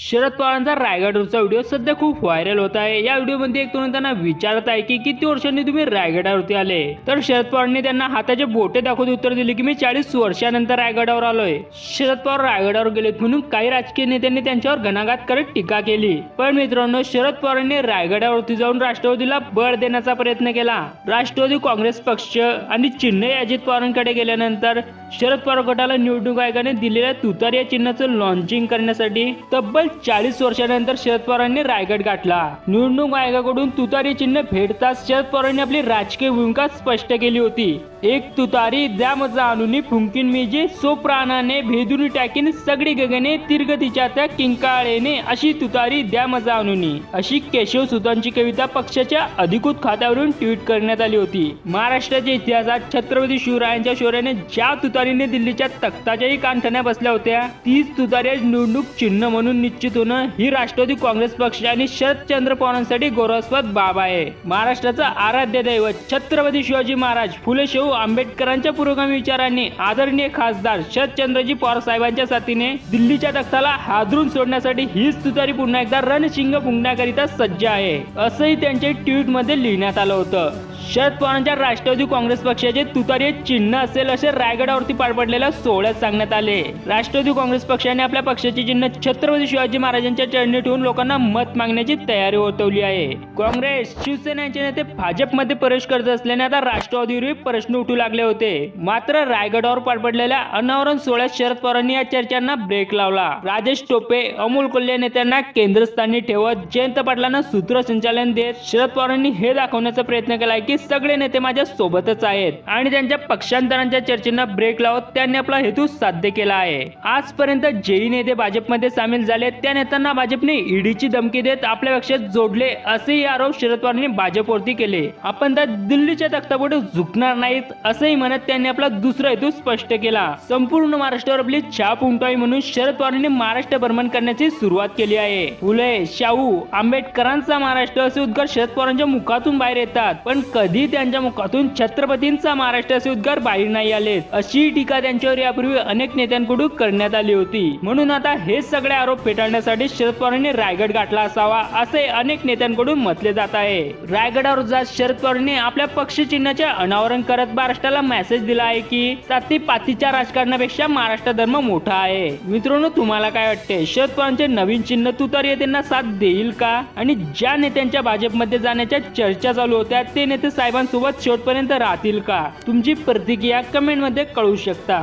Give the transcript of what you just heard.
शरद पवारांचा रायगडवरचा व्हिडिओ सध्या खूप व्हायरल होत आहे. या व्हिडिओमध्ये एक तरुण त्यांना विचारत आहे की किती वर्षांनी तुम्ही रायगडावरती आले? तर शरद पवारांनी त्यांना हाताचे बोटे दाखवत उत्तर दिले की मी चाळीस वर्षानंतर रायगडावर आलोय. शरद पवार रायगडावर गेलेत म्हणून काही राजकीय नेत्यांनी त्यांच्यावर घणाघात करत टीका केली. पण मित्रांनो शरद पवारांनी रायगडावरती जाऊन राष्ट्रवादीला बळ देण्याचा प्रयत्न केला. राष्ट्रवादी काँग्रेस पक्ष आणि चिन्ह अजित पवारांकडे गेल्यानंतर शरद पवार गटाला निवडणूक आयोगाने दिलेल्या तुतार या चिन्हाचं लॉन्चिंग करण्यासाठी तब्बल चाळीस वर्षानंतर शरद पवारांनी रायगड गाठला. निवडणूक आयोगाकडून तुतारी चिन्ह फेडताच शरद पवारांनी आपली राजकीय भूमिका स्पष्ट केली होती. एक तुतारी द्या मजा आणून फुंकीन मी सो प्राणाने भेदून टाकीन सगळी गगने तिरगतीच्या त्या किंकाळेने अशी तुतारी द्या मजा आणून. अशी केशव सुतांची कविता पक्षाच्या अधिकृत खात्यावरून ट्विट करण्यात आली होती. महाराष्ट्राच्या इतिहासात छत्रपती शिवरायांच्या शौर्याने ज्या तुतारीने दिल्लीच्या तख्ताच्याही कानठण्या बसल्या होत्या तीच तुतारी निवडणूक चिन्ह म्हणून इच्छितून ही राष्ट्रवादी काँग्रेस पक्ष आणि शरदचंद्र पवारांसाठी गौरवास्पद बाब आहे. महाराष्ट्राचं आराध्य दैवत छत्रपती शिवाजी महाराज फुले शाहू आंबेडकरांच्या पुरोगामी विचारांनी आदरणीय खासदार शरदचंद्रजी पवार साहेबांच्या साथीने दिल्लीच्या तख्ताला हादरून सोडण्यासाठी हीच तुतारी पुन्हा एकदा रणशिंग फुंकण्याकरिता सज्ज आहे असंही त्यांच्या ट्विटमध्ये लिहिण्यात आलं होतं. शरद पवारांच्या राष्ट्रवादी काँग्रेस पक्षाचे तुतारी चिन्ह असेल असे रायगडावरती पार पडलेल्या सोहळ्यात सांगण्यात आले. राष्ट्रवादी काँग्रेस पक्षाने आपल्या पक्षाचे चिन्ह छत्रपती शिवाजी महाराजांच्या चरणी ठेवून लोकांना मत मागण्याची तयारी होतवली आहे. काँग्रेस शिवसेनेचे नेते भाजपमध्ये प्रवेश करत असल्याने आता राष्ट्रवादीवरही प्रश्न उठू लागले होते. मात्र रायगडावर पार पडलेल्या अनावरण सोहळ्यात शरद पवारांनी या चर्चांना ब्रेक लावला. राजेश टोपे अमोल कोल्हे नेत्यांना केंद्रस्थानी ठेवत जयंत पाटलांना सूत्रसंचालन देत शरद पवारांनी हे दाखवण्याचा प्रयत्न केला की सगळे नेते माझ्या सोबतच आहेत. आणि त्यांच्या पक्षांतरांच्या चर्चेना ब्रेक लावत त्यांनी आपला हेतू साध्य केला आहे. आजपर्यंत जेही नेते भाजपमध्ये सामील झाले त्या नेत्यांना भाजपने ईडीची धमकी देत आपल्या पक्षात जोडले असेही आरोप शरद पवारांनी भाजपवरती केले. आपण त्या दिल्लीच्या तख्तापुढे झुकणार नाहीत असंही म्हणत त्यांनी आपला दुसरा हेतू स्पष्ट केला. संपूर्ण महाराष्ट्रावर आपली छाप उमटावी म्हणून शरद पवारांनी महाराष्ट्र भ्रमण करण्याची सुरुवात केली आहे. फुले शाहू आंबेडकरांचा महाराष्ट्र असे उद्गार शरद पवारांच्या मुखातून बाहेर येतात. पण कधी त्यांच्या मुखातून छत्रपतींचा महाराष्ट्राचे उद्गार बाहेर नाही आले? अशी टीका त्यांच्यावर यापूर्वी अनेक नेत्यांकडून करण्यात आली होती. म्हणून आता हे सगळे आरोप फेटाळण्यासाठी शरद पवारांनी रायगड गाठला असावा असे अनेक नेत्यांकडून म्हटले जात आहे. रायगडावर जात शरद पवारांनी आपल्या पक्ष चिन्हाचे अनावरण करत महाराष्ट्राला मेसेज दिला आहे की साती पातीच्या राजकारणापेक्षा महाराष्ट्र धर्म मोठा आहे. मित्रांनो तुम्हाला काय वाटते? शरद पवारांचे नवीन चिन्ह तू तर त्यांना साथ देईल का? आणि ज्या नेत्यांच्या भाजपमध्ये जाण्याच्या चर्चा चालू होत्या ते नेते साहेबांसोबत शेवटपर्यंत राहतील का? तुमची प्रतिक्रिया कमेंटमध्ये कळू शकता.